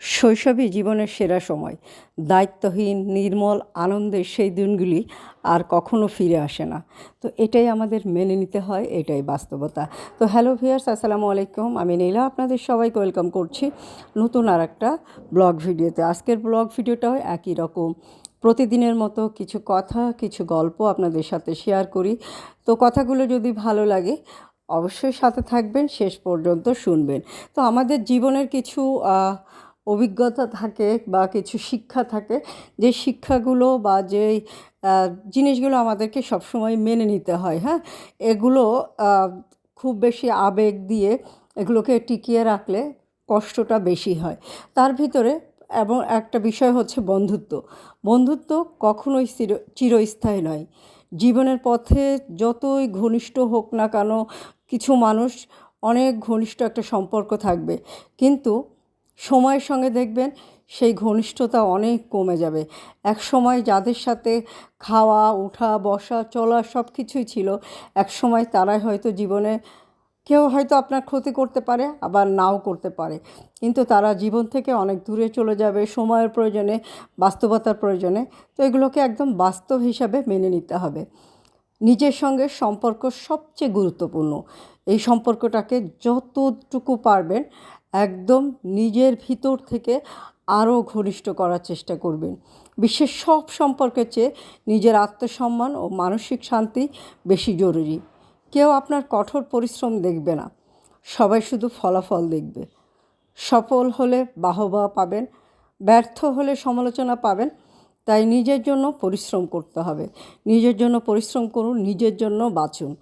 শৈশবই জীবনের সেরা সময়। দায়িত্বহীন, নির্মল, আনন্দের সেই দিনগুলি আর কখনো ফিরে আসে না। তো এটাই আমাদের মেনে নিতে হয়, এটাই বাস্তবতা। তো হ্যালো ভিয়ার্স আসসালামু আলাইকুম। আমি নীলা, আপনাদের সবাইকে ওয়েলকাম করছি নতুন আর একটা ব্লগ ভিডিওতে। আজকের ব্লগ ভিডিওটাও একই রকম। প্রতিদিনের মতো কিছু কথা, কিছু গল্প আপনাদের সাথে শেয়ার করি। তো কথাগুলো যদি ভালো লাগে, অবশ্যই সাথে থাকবেন, শেষ পর্যন্ত শুনবেন। তো আমাদের জীবনের কিছু অভিজ্ঞতা থাকে বা কিছু শিক্ষা থাকে, যে শিক্ষাগুলো বা যে জিনিসগুলো আমাদেরকে সবসময় মেনে নিতে হয় হ্যাঁ? এগুলো খুব বেশি আবেগ দিয়ে এগুলোকে টিকিয়ে রাখলে কষ্টটা বেশি হয়। তার ভিতরে এবং একটা বিষয় হচ্ছে বন্ধুত্ব। বন্ধুত্ব কখনোই চির চিরস্থায়ী নয়। জীবনের পথে যতই ঘনিষ্ঠ হোক না কেন, কিছু মানুষ, অনেক ঘনিষ্ঠ একটা সম্পর্ক থাকবে। কিন্তু সময়ের সঙ্গে দেখবেন সেই ঘনিষ্ঠতা অনেক কমে যাবে। এক সময় যাদের সাথে খাওয়া ওঠা বসা, চলা সব কিছুই ছিল এক সময় তারাই হয়তো জীবনে কেউ হয়তো আপনার ক্ষতি করতে পারে, আবার নাও করতে পারে। কিন্তু তারা জীবন থেকে অনেক দূরে চলে যাবে সময়ের প্রয়োজনে, বাস্তবতার প্রয়োজনে। তো এগুলোকে একদম বাস্তব হিসাবে মেনে নিতে হবে। নিজের সঙ্গে সম্পর্ক সবচেয়ে গুরুত্বপূর্ণ। এই সম্পর্কটাকে যতটুকু পারবেন একদম নিজের ভিতর থেকে আরও ঘনিষ্ঠ করার চেষ্টা করবেন। বিশ্বের সব সম্পর্কের চেয়ে নিজের আত্মসম্মান ও মানসিক শান্তি বেশি জরুরি। কেউ আপনার কঠোর পরিশ্রম দেখবে না। সবাই শুধু ফলাফল দেখবে। সফল হলে বাহবা পাবেন, ব্যর্থ হলে সমালোচনা পাবেন। তাই নিজের জন্য পরিশ্রম করতে হবে। নিজের জন্য পরিশ্রম করুন, নিজের জন্য বাঁচুন।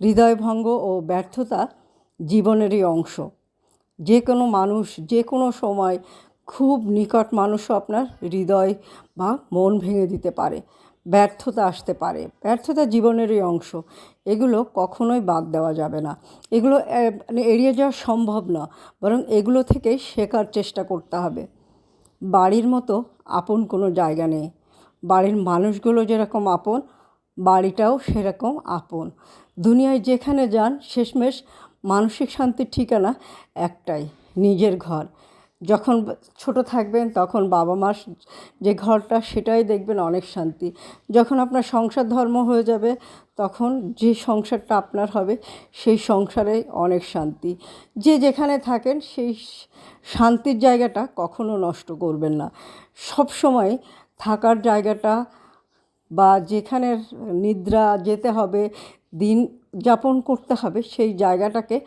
হৃদয়ভঙ্গ ও ব্যর্থতা জীবনেরই অংশ। যে কোনো মানুষ, যে কোনো সময় খুব নিকট মানুষও আপনার হৃদয় বা মন ভেঙে দিতে পারে, ব্যর্থতা আসতে পারে। ব্যর্থতা জীবনেরই অংশ। এগুলো কখনোই বাদ দেওয়া যাবে না। এগুলো মানে এড়িয়ে যাওয়া সম্ভব না, বরং এগুলো থেকেই শেখার চেষ্টা করতে হবে। বাড়ির মতো আপন কোনো জায়গা নেই। বাড়ির মানুষগুলো যেরকম আপন, বাড়িটাও সেরকম আপন। দুনিয়ায় যেখানে যান, শেষমেশ মানসিক শান্তির ঠিকানা একটাই, নিজের ঘর। যখন ছোট থাকবেন তখন বাবা মার যে ঘরটা সেটাই দেখবেন অনেক শান্তি। যখন আপনার সংসার ধর্ম হয়ে যাবে তখন যে সংসারটা আপনার হবে সেই সংসারে অনেক শান্তি। যে যেখানে থাকেন সেই শান্তির জায়গাটা কখনো নষ্ট করবেন না। সব সময় থাকার জায়গাটা বা যেখানে নিদ্রা যেতে হবে দিন যাপন করতে হবে, সেই জায়গাটাকে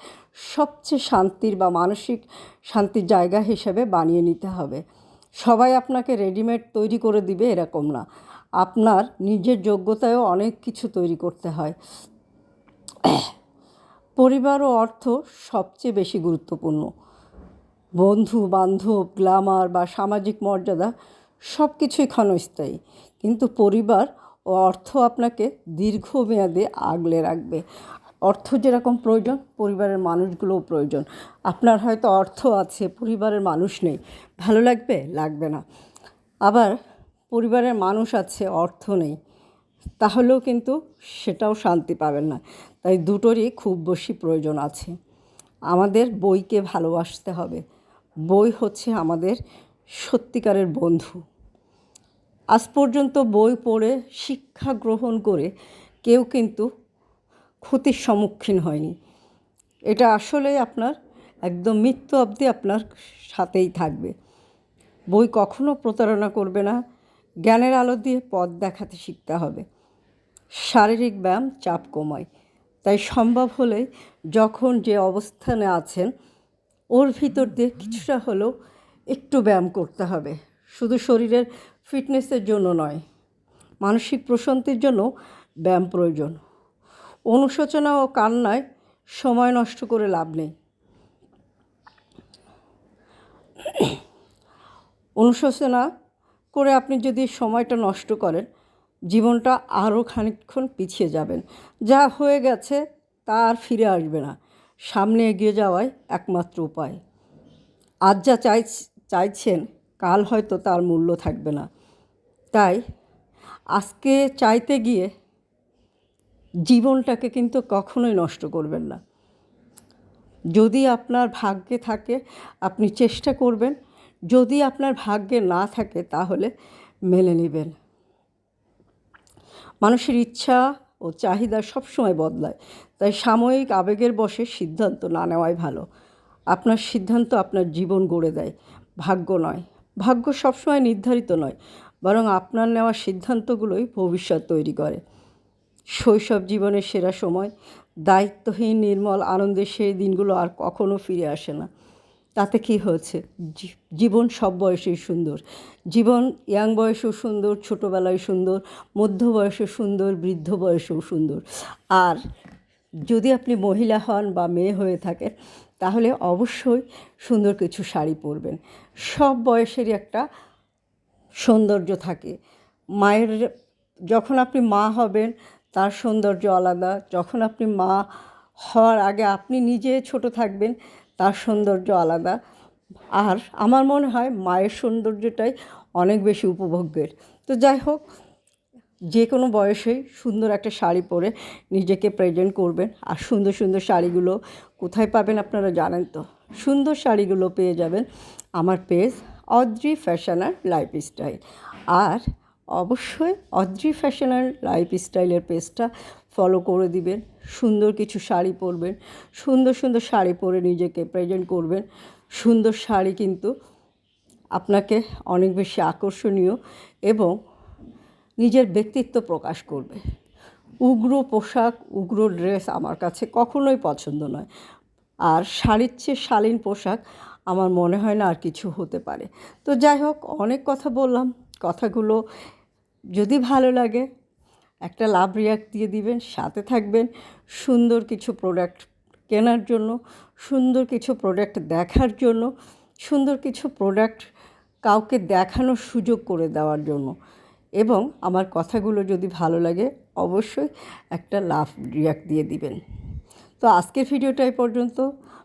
সবচেয়ে শান্তির বা মানসিক শান্তির জায়গা হিসেবে বানিয়ে নিতে হবে। সবাই আপনাকে রেডিমেড তৈরি করে দিবে এরকম না। আপনার নিজের যোগ্যতায়ও অনেক কিছু তৈরি করতে হয়। পরিবার ও অর্থ সবচেয়ে বেশি গুরুত্বপূর্ণ। বন্ধু, বান্ধব গ্ল্যামার বা সামাজিক মর্যাদা সব কিছুই ক্ষণস্থায়ী। কিন্তু পরিবার অর্থ আপনাকে দীর্ঘমেয়াদে আগলে রাখবে। অর্থ যেরকম প্রয়োজন, পরিবারের মানুষগুলোও প্রয়োজন। আপনার হয়তো অর্থ আছে, পরিবারের মানুষ নেই। ভালো লাগবে? লাগবে না। আবার পরিবারের মানুষ আছে, অর্থ নেই। তাহলেও কিন্তু সেটাও শান্তি পাবেন না। তাই দুটোরই খুব বেশি প্রয়োজন আছে। আমাদের বইকে ভালোবাসতে হবে। বই হচ্ছে আমাদের সত্যিকারের বন্ধু। আজ পর্যন্ত বই পড়ে, শিক্ষা গ্রহণ করে কেউ কিন্তু ক্ষতির সম্মুখীন হয়নি। এটা আসলে আপনার একদম মৃত্যু অবধি আপনার সাথেই থাকবে। বই কখনো প্রতারণা করবে না, জ্ঞানের আলো দিয়ে পথ দেখাতে শিখতে হবে। শারীরিক ব্যায়াম চাপ কমায়। তাই সম্ভব হলে যখন যে অবস্থানে আছেন, ওর ভিতর দিয়ে কিছুটা হলেও একটু ব্যায়াম করতে হবে। শুধু শরীরের ফিটনেসের জন্য নয়, মানসিক প্রশান্তির জন্য ব্যায়াম প্রয়োজন। অনুশোচনা ও কান্নায় সময় নষ্ট করে লাভ নেই। অনুশোচনা করে আপনি যদি সময়টা নষ্ট করেন, জীবনটা আরও খানিকক্ষণ পিছিয়ে যাবেন। যা হয়ে গেছে তা আর ফিরে আসবে না। সামনে এগিয়ে যাওয়াই একমাত্র উপায়। আজ যা চাই চাইছেন, কাল হয়তো তার মূল্য থাকবে না। তাই আজকে চাইতে গিয়ে জীবনটাকে কিন্তু কখনোই নষ্ট করবেন না। যদি আপনার ভাগ্যে থাকে, আপনি চেষ্টা করবেন। যদি আপনার ভাগ্যে না থাকে, তাহলে মেনে নেবেন। মানুষের ইচ্ছা ও চাহিদা সবসময় বদলায়। তাই সাময়িক আবেগের বশে সিদ্ধান্ত না নেওয়াই ভালো। আপনার সিদ্ধান্ত আপনার জীবন গড়ে দেয়। ভাগ্য নয়। ভাগ্য সবসময় নির্ধারিত নয়। বরং আপনার নেওয়া সিদ্ধান্তগুলোই ভবিষ্যৎ তৈরি করে। শৈশব জীবনের সেরা সময়, দায়িত্বহীন, নির্মল আনন্দের সেই দিনগুলো আর কখনো ফিরে আসে না। তাতে কি হয়েছে? জীবন সব বয়সেই সুন্দর। জীবন ইয়াং বয়সেও সুন্দর, ছোটোবেলায় সুন্দর, মধ্য বয়সে সুন্দর, বৃদ্ধ বয়সেও সুন্দর। আর যদি আপনি মহিলা হন বা মেয়ে হয়ে থাকেন, তাহলে অবশ্যই সুন্দর কিছু শাড়ি পরবেন। সব বয়সেরই একটা সৌন্দর্য থাকে। মায়ের যখন আপনি মা হবেন, তার সৌন্দর্য আলাদা। যখন আপনি মা হওয়ার আগে আপনি নিজে ছোট থাকবেন, তার সৌন্দর্য আলাদা। আর আমার মনে হয় মায়ের সৌন্দর্যটাই অনেক বেশি উপভোগ্যের। তো যাই হোক, যে কোনো বয়সেই সুন্দর একটা শাড়ি পরে নিজেকে প্রেজেন্ট করবেন। আর সুন্দর সুন্দর শাড়িগুলো কোথায় পাবেন আপনারা জানেন তো? সুন্দর শাড়িগুলো পেয়ে যাবেন আমার পেজ অদ্রি ফ্যাশন আর লাইফ স্টাইল আর অবশ্যই অদ্রি ফ্যাশন আর লাইফ স্টাইলের পেজটা ফলো করে দিবেন, সুন্দর কিছু শাড়ি পরবেন, সুন্দর সুন্দর শাড়ি পরে নিজেকে প্রেজেন্ট করবেন। সুন্দর শাড়ি কিন্তু আপনাকে অনেক বেশি আকর্ষণীয় এবং নিজের ব্যক্তিত্ব প্রকাশ করবে। উগ্র পোশাক, উগ্র ড্রেস আমার কাছে কখনোই পছন্দ নয়। আর শাড়ির চেয়ে শালীন পোশাক আমার মনে হয় না আর কিছু হতে পারে। তো যাই হোক, অনেক কথা বললাম। কথাগুলো যদি ভালো লাগে, একটা লাভ রিয়াক্ট দিয়ে দিবেন, সাথে থাকবেন। সুন্দর কিছু প্রোডাক্ট কেনার জন্য, সুন্দর কিছু প্রোডাক্ট দেখার জন্য, সুন্দর কিছু প্রোডাক্ট কাউকে দেখানোর সুযোগ করে দেওয়ার জন্য। এবং আমার কথাগুলো যদি ভালো লাগে, অবশ্যই একটা লাভ রিয়াক্ট দিয়ে দিবেন। তো আজকের ভিডিওটা এই পর্যন্ত।